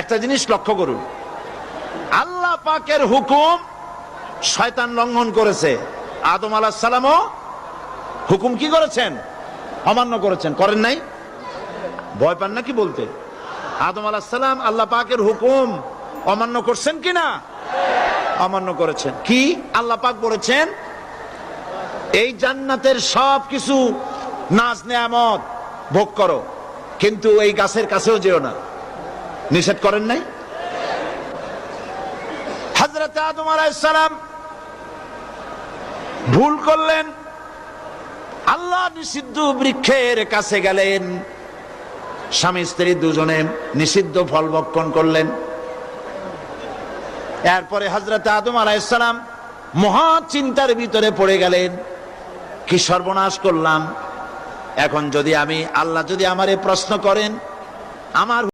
একটা জিনিস লক্ষ্য করুন। আল্লাহ পাকের হুকুম শয়তান লঙ্ঘন করেছে। আদম আলাহ হুকুম কি করেছেন? অমান্য করেছেন। করেন নাই? ভয় পান না কি বলতে? আদম আলাহ সালাম আল্লাহ পাকের হুকুম অমান্য করছেন কি না? অমান্য করেছেন। কি? আল্লাহ পাক বলেছেন, এই জান্নাতের সব কিছু নাচ নেয়ামত ভোগ করো, কিন্তু এই গাছের কাছেও যেও না। নিষেধ করেন নাই? আদম আলাইসালাম ভুল করলেন। আল্লাহ নিষিদ্ধ বৃক্ষের কাছে গেলেন। স্বামী স্ত্রী দুজনে নিষিদ্ধ ফল ভক্ষণ করলেন। এরপরে হজরত আদম আলাইসালাম মহা চিন্তার ভিতরে পড়ে গেলেন। কি সর্বনাশ করলাম। এখন যদি আমি, আল্লাহ যদি আমার আমারে প্রশ্ন করেন, আমার